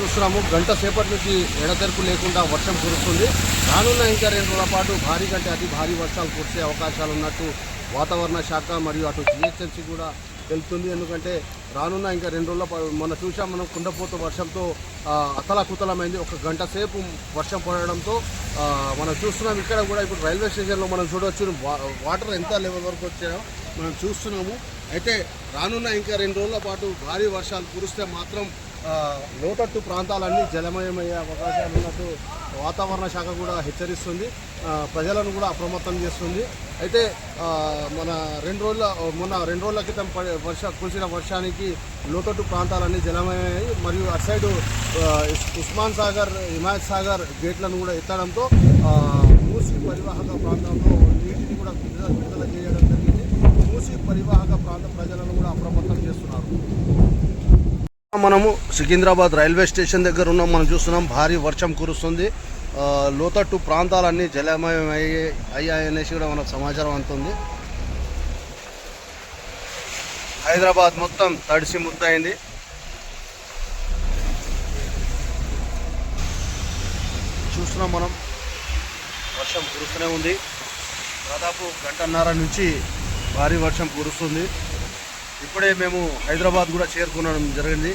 చూస్తున్నాము. గంట సేపటి నుంచి ఎడతెరపు లేకుండా వర్షం కురుస్తుంది. రానున్న ఇంకా రెండు రోజుల పాటు భారీ కంటే అతి భారీ వర్షాలు కురిసే అవకాశాలు ఉన్నట్టు వాతావరణ శాఖ మరియు అటు జిహెచ్ఎంసీ కూడా తెలుపుతుంది. ఎందుకంటే రానున్న ఇంకా రెండు రోజుల మొన్న చూసాం మనం కుండపోత వర్షంతో ఆ, అతలాకుతలమైంది. ఒక గంట సేపు వర్షం పడడంతో మనం చూస్తున్నాం. ఇక్కడ కూడా ఇప్పుడు రైల్వే స్టేషన్లో మనం చూడవచ్చు వాటర్ ఎంత లెవెల్ వరకు వచ్చాయో మనం చూస్తున్నాము. అయితే రానున్న ఇంకా రెండు రోజుల పాటు భారీ వర్షాలు కురిస్తే మాత్రం లోతట్టు ప్రాంతాలన్నీ జలమయమయ్యే అవకాశాలు ఉన్నట్టు వాతావరణ శాఖ కూడా హెచ్చరిస్తుంది. ప్రజలను కూడా అప్రమత్తం చేస్తుంది. అయితే మన రెండు రోజుల మొన్న రెండు రోజుల క్రితం పడే వర్ష కురిసిన వర్షానికి లోతట్టు ప్రాంతాలన్నీ జలమయమయ్యాయి. మరియు అటు సైడు ఉస్మాన్ సాగర్ హిమాయత్ సాగర్ గేట్లను కూడా ఎత్తడంతో మూసి పరివాహక ప్రాంతంలో నీటిని కూడా విడుదల విడుదల చేయడం జరిగింది. మూసి పరివాహక ప్రాంత ప్రజలను కూడా అప్రమత్తం చేస్తున్నారు. మనము సికింద్రాబాద్ రైల్వే స్టేషన్ దగ్గర ఉన్నాం మనం చూస్తున్నాం భారీ వర్షం కురుస్తుంది. లోతట్టు ప్రాంతాలన్నీ జలమయం అయ్యే అయ్యాయనేసి కూడా మనకు సమాచారం అందుతుంది. హైదరాబాద్ మొత్తం తడిసి ముద్దయింది. చూస్తున్నాం మనం. వర్షం కురుస్తూనే ఉంది. దాదాపు గంటన్నర నుంచి భారీ వర్షం కురుస్తుంది. ఇప్పుడే మేము హైదరాబాద్ కూడా చేరుకునడం జరిగింది.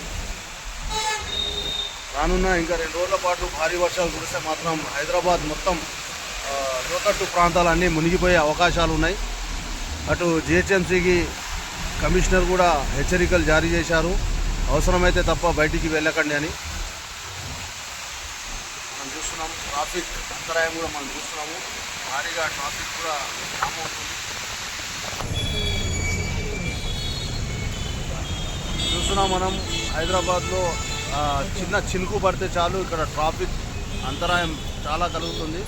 రానున్న ఇంకా రెండు రోజుల పాటు భారీ వర్షాలు కురిస్తే మాత్రం హైదరాబాద్ మొత్తం లోతట్టు ప్రాంతాలన్నీ మునిగిపోయే అవకాశాలు ఉన్నాయి. అటు జిహెచ్ఎంసీకి కమిషనర్ కూడా హెచ్చరికలు జారీ చేశారు. అవసరమైతే తప్ప బయటికి వెళ్ళకండి అని. మనం చూస్తున్నాం ట్రాఫిక్ అంతరాయం కూడా మనం చూస్తున్నాము. భారీగా ట్రాఫిక్ కూడా జామ్ అవుతుంది. చూస్తున్నాం మనం హైదరాబాద్లో చిన్న చినుకు పడితే చాలు ఇక్కడ ట్రాఫిక్ అంతరాయం చాలా కలుగుతుంది.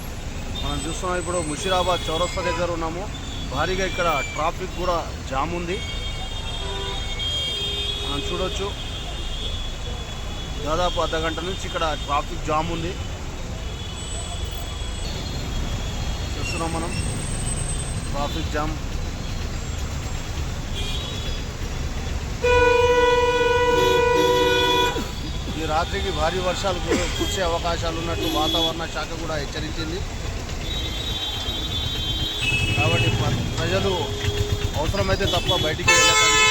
మనం చూస్తున్నాం ఇప్పుడు ముషిరాబాద్ చౌరస్తా దగ్గర ఉన్నాము. భారీగా ఇక్కడ ట్రాఫిక్ కూడా జామ్ ఉంది. మనం చూడొచ్చు. దాదాపు అర్ధ గంట నుంచి ఇక్కడ ట్రాఫిక్ జామ్ ఉంది. చూస్తున్నాం మనం. ట్రాఫిక్ జామ్ రాత్రికి భారీ వర్షాలు కురిసే అవకాశాలు ఉన్నట్టు వాతావరణ శాఖ కూడా హెచ్చరించింది. కాబట్టి ప్రజలు అవసరమైతే తప్ప బయటికి వెళ్ళకండి.